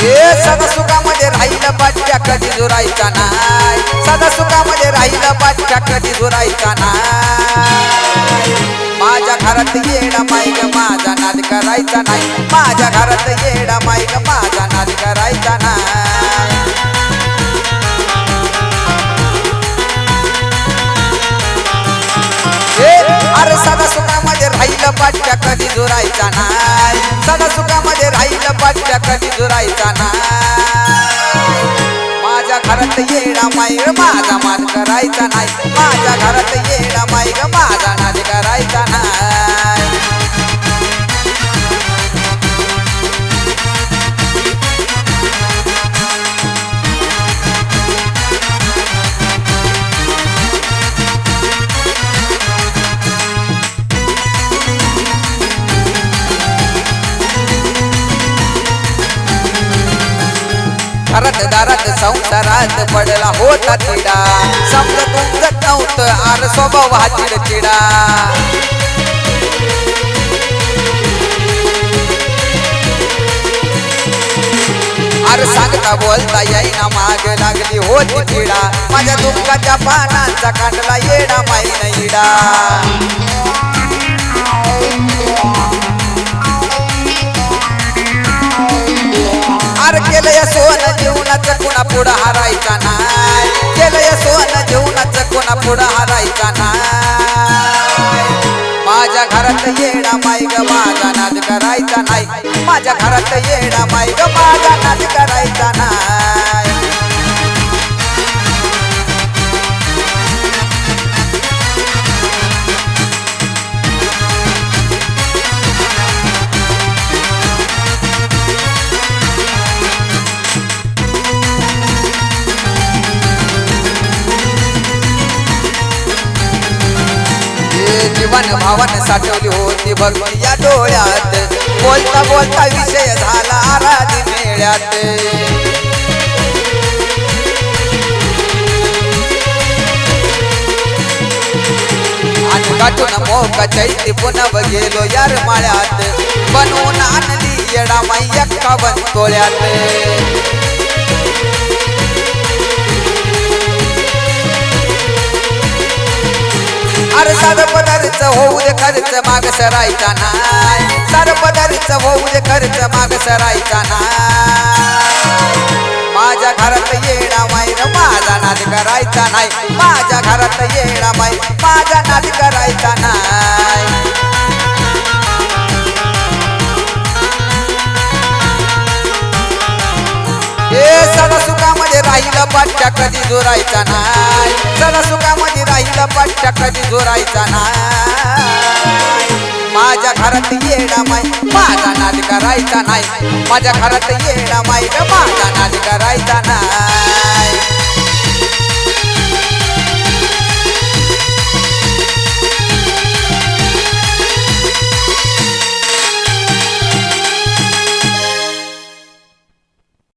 सदा सुखामध्ये राहिलं पाठ्या कधी जुरायचा नाही. सदा सुखामध्ये राहिलं पाठ्या कधी जुरायचा नाही. माझ्या घरात येडा माईक माझा नाद करायचा नाही. माझ्या घरात येडा माईक माझा नाद करायचा नाही. ए, अरे सदा सुखामध्ये राहिलं पाठ्या कधी जुरायचा नाही. सदा सुखामध्ये राहिलं पाठच्या कधी जुरायचा नाही. माझ्या घरात येडा माईर माझा मान करायचा नाही. माझ्या घरात येडा माईर घरात दारात संसारात पडला होता तिडा. समजा तुमचं नव्हतं आर स्वभाव हा चिडचिडा अरे सांगता बोलता येईना माग लागली होती चिडा माझ्या दुःखाच्या पानांचा कांडला येडा माईन इडा. अरे केलं या सोनं जीवनाचं कोणा पुढं हारायचा नाही. केलं या सोनं जीवनाचं कुणा पुढं हारायचा नाही. माझ्या घरात येणा माई ग माझा नाद करायचा नाही. माझ्या घरात येणा माई ग माझा नाद करायचा नाही. हे जीवन भावन साठवली होती भक्ती या डोळ्यात. बोलता बोलता विषय झाला आराधी मेळ्यात. आणि काटून मोका चैती पुन्हा गेलो यार माळ्यात. बनवून आणली येडा माई अक्का बनतोळ्यात होऊ दे खर्च माग सरायचा नाय सार पदार्थ होऊ दे खर्च माग सरायचा नाय माझ्या घरात येणा माईर माझा नाद करायचा नाही. माझ्या घरात येणा माई माझा नाद करायचा नाही. राहिलं पाठ्या कधी जोरायचा नाही. चला सुखामध्ये राहिलं पाठ्या कधी जोरायचा नाही. माझ्या घरात येणा माई माझा नाद करायचा नाही. माझ्या घरात येणा माई माझा नाद करायचा